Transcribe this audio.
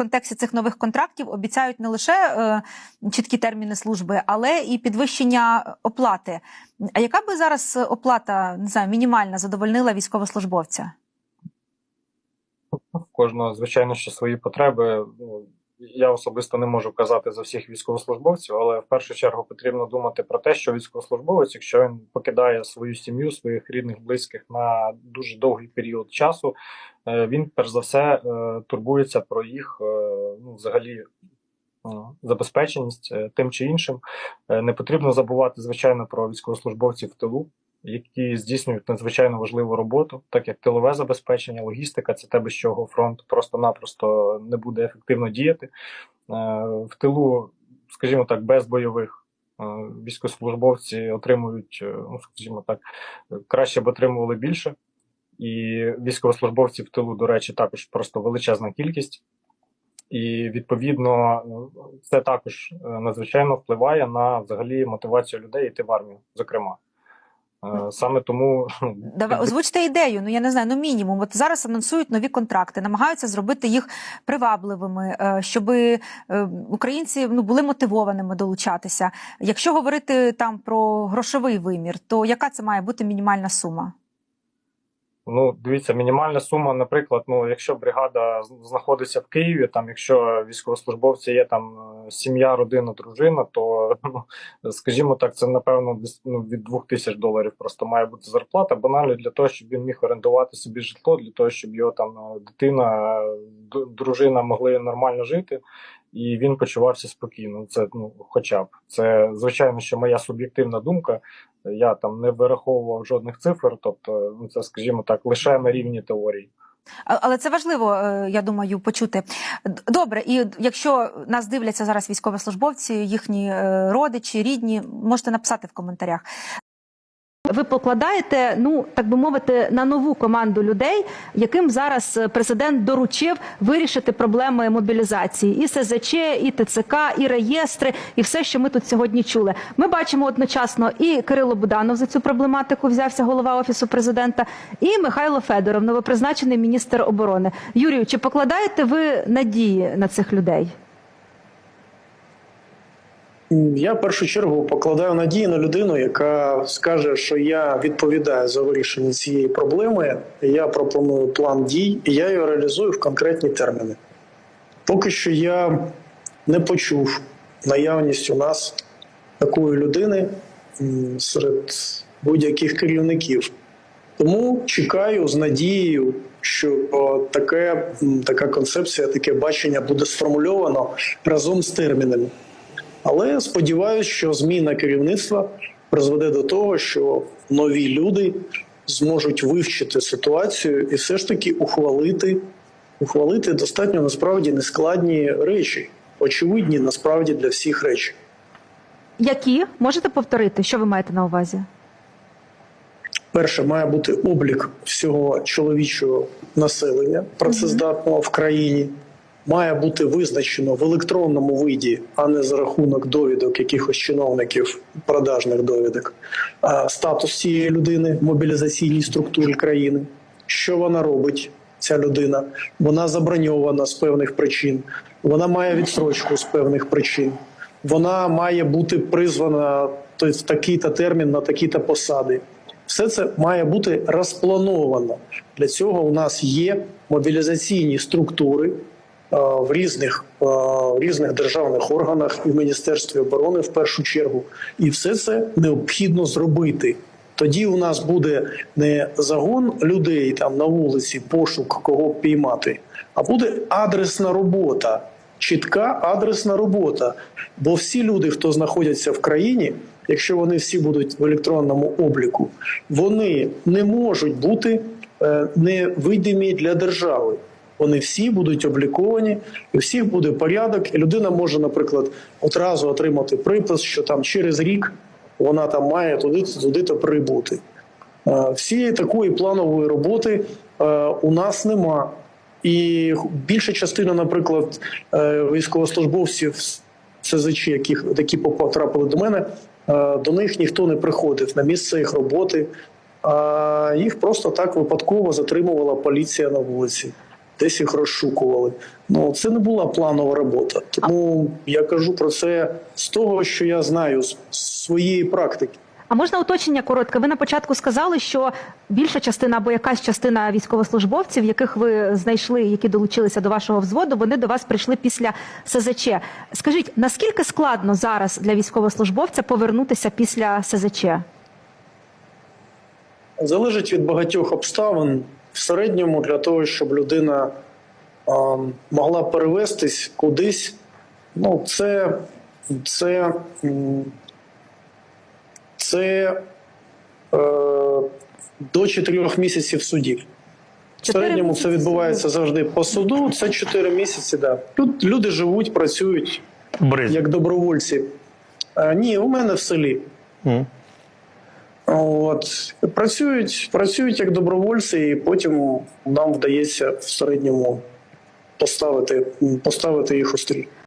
контексті цих нових контрактів обіцяють не лише е, чіткі терміни служби, але і підвищення оплати. А яка би зараз оплата не знаю, мінімальна задовольнила військовослужбовця? В кожного, звичайно, ще свої потреби. Ну, я особисто не можу казати за всіх військовослужбовців, але в першу чергу потрібно думати про те, що військовослужбовець, якщо він покидає свою сім'ю, своїх рідних, близьких на дуже довгий період часу, е, він перш за все е, турбується про їх е, ну, взагалі. Забезпеченість тим чи іншим не потрібно забувати звичайно про військовослужбовців в тилу, які здійснюють надзвичайно важливу роботу, так як тилове забезпечення, логістика це те, без чого фронт просто-напросто не буде ефективно діяти. Е, В тилу, скажімо так, без бойових е, військовослужбовці отримують, е, ну скажімо так, краще б отримували більше. І військовослужбовців в тилу, до речі, також просто величезна кількість. І відповідно це також надзвичайно впливає на взагалі мотивацію людей йти в армію, зокрема. Е, Саме тому ну, Давай озвучте ідею. Ну я не знаю, ну мінімум. От зараз анонсують нові контракти, намагаються зробити їх привабливими, щоб українці ну були мотивованими долучатися. Якщо говорити там про грошовий вимір, то яка це має бути мінімальна сума? Ну, дивіться, мінімальна сума, наприклад, ну, якщо бригада знаходиться в Києві, там, якщо військовослужбовці є там е, сім'я, родина, дружина, то ну, скажімо так, це напевно десь ну, від 2 тисяч доларів просто має бути зарплата, банально для того, щоб він міг орендувати собі житло, для того, щоб його там е, дитина, дружина могли нормально жити. І він почувався спокійно. Це ну, хоча б це звичайно, що моя суб'єктивна думка. Я там не вираховував жодних цифр, тобто ну, це, скажімо так, лише на рівні теорії. Але це важливо, е, я думаю, почути. Добре, і якщо нас дивляться зараз військовослужбовці, їхні е, родичі, рідні, можете написати в коментарях. Ви покладаєте, ну так би мовити, на нову команду людей, яким зараз е, президент доручив вирішити проблеми мобілізації і СЗЧ, і ТЦК, і реєстри, і все, що ми тут сьогодні чули. Ми бачимо одночасно і Кирило Буданов за цю проблематику взявся голова офісу президента, і Михайло Федоров, новопризначений міністр оборони. Юрію, чи покладаєте ви надії на цих людей? Я в першу чергу покладаю надії на людину, яка скаже, що я відповідаю за вирішення цієї проблеми. Я пропоную план дій, і я його реалізую в конкретні терміни. Поки що я не почув наявність у нас такої людини серед будь-яких керівників. Тому чекаю з надією, що таке, така концепція, таке бачення буде сформульовано разом з термінами. Але сподіваюся, що зміна керівництва призведе до того, що нові люди зможуть вивчити ситуацію і все ж таки ухвалити, ухвалити достатньо насправді нескладні речі, очевидні насправді для всіх речі. Які можете повторити, що ви маєте на увазі? Перше, має бути облік всього чоловічого населення працездатного в країні. Має бути визначено в електронному виді, а не за рахунок довідок якихось чиновників, продажних довідок, статус цієї людини мобілізаційній структурі країни. Що вона робить, ця людина? Вона заброньована з певних причин, вона має відстрочку з певних причин, вона має бути призвана в такий-то термін на такі-то посади. Все це має бути розплановано. Для цього у нас є мобілізаційні структури в різних, е, в різних державних органах і в Міністерстві оборони в першу чергу. І все це необхідно зробити. Тоді у нас буде не загон людей там на вулиці, пошук кого піймати, а буде адресна робота, чітка адресна робота. Бо всі люди, хто знаходяться в країні, якщо вони всі будуть в електронному обліку, вони не можуть бути е, невидимі для держави. Вони всі будуть обліковані, і у всіх буде порядок. І людина може, наприклад, одразу отримати припис, що там через рік вона там має туди туди то прибути. Е, Всієї такої планової роботи е, у нас нема. І більша частина, наприклад, е, військовослужбовців СЗЧ, яких які потрапили до мене, до них ніхто не приходив на місце їх роботи, а їх просто так випадково затримувала поліція на вулиці. Десь їх розшукували. Ну це не була планова робота. Тому я кажу про це з того, що я знаю з своєї практики. А можна уточнення коротке? Ви на початку сказали, що більша частина або якась частина військовослужбовців, яких ви знайшли, які долучилися до вашого взводу, вони до вас прийшли після СЗЧ. Скажіть, наскільки складно зараз для військовослужбовця повернутися після СЗЧ? Залежить від багатьох обставин. В середньому для того, щоб людина а, могла перевестись кудись, ну це, це, це е, до 4 місяців судів. В середньому це відбувається завжди по суду. Це 4 місяці. Да. Тут люди живуть, працюють Борис. як добровольці. А, ні, у мене в селі. М. От працюють, працюють як добровольці, і потім нам вдається в середньому поставити, поставити їх у стрій.